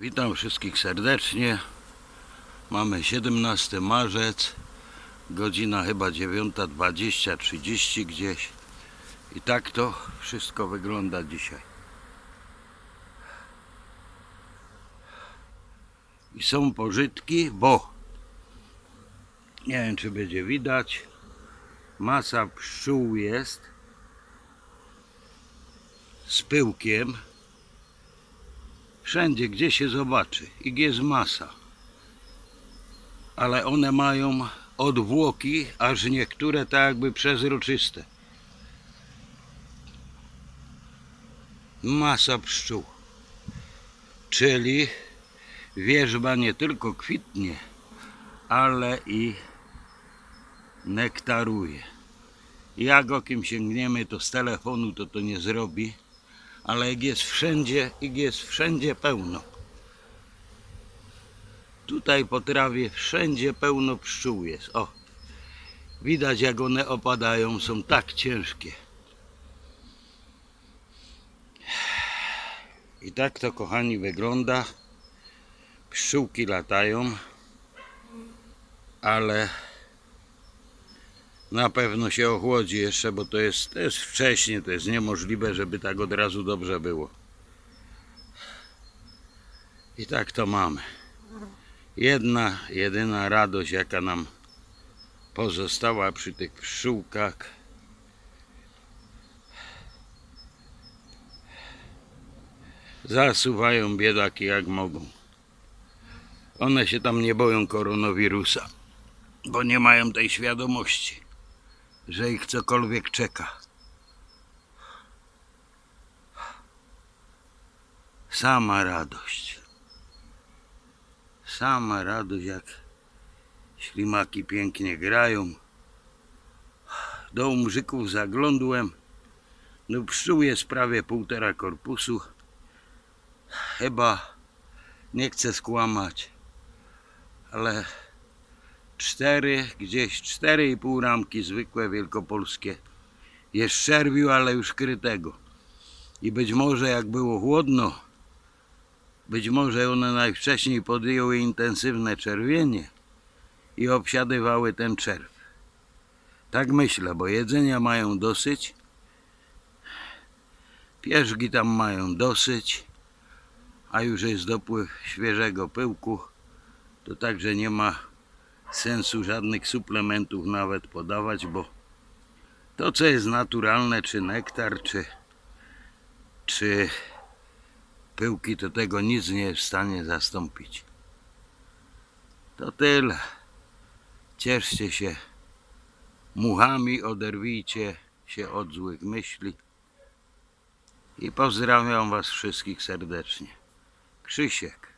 Witam wszystkich serdecznie. Mamy 17 marzec, godzina chyba 9.20, 30 gdzieś. I tak to wszystko wygląda dzisiaj. I są pożytki, bo nie wiem czy będzie widać, masa pszczół jest z pyłkiem. Wszędzie, gdzie się zobaczy, ich jest masa. Ale one mają odwłoki, aż niektóre tak jakby przezroczyste. Masa pszczół. Czyli wierzba nie tylko kwitnie, ale i nektaruje. Jak okiem sięgniemy, to z telefonu to to nie zrobi ale ich jest wszędzie, ich jest wszędzie pełno. Tutaj po trawie wszędzie pełno pszczół jest. O, widać jak one opadają, są tak ciężkie. I tak to kochani wygląda. Pszczółki latają, ale na pewno się ochłodzi jeszcze, bo to jest, to jest wcześnie, to jest niemożliwe, żeby tak od razu dobrze było. I tak to mamy. Jedna, jedyna radość, jaka nam pozostała przy tych pszczółkach, zasuwają biedaki jak mogą. One się tam nie boją koronawirusa, bo nie mają tej świadomości że ich cokolwiek czeka. Sama radość. Sama radość, jak ślimaki pięknie grają. Do umrzyków zaglądłem. No pszczół jest prawie półtora korpusu. Chyba nie chcę skłamać, ale cztery, gdzieś cztery i pół ramki zwykłe wielkopolskie. Jest czerwiu, ale już krytego. I być może jak było chłodno, być może one najwcześniej podjęły intensywne czerwienie i obsiadywały ten czerw. Tak myślę, bo jedzenia mają dosyć, pierzgi tam mają dosyć, a już jest dopływ świeżego pyłku, to także nie ma sensu żadnych suplementów nawet podawać, bo to co jest naturalne, czy nektar, czy, czy pyłki, to tego nic nie jest w stanie zastąpić. To tyle. Cieszcie się muchami, oderwijcie się od złych myśli i pozdrawiam Was wszystkich serdecznie. Krzysiek.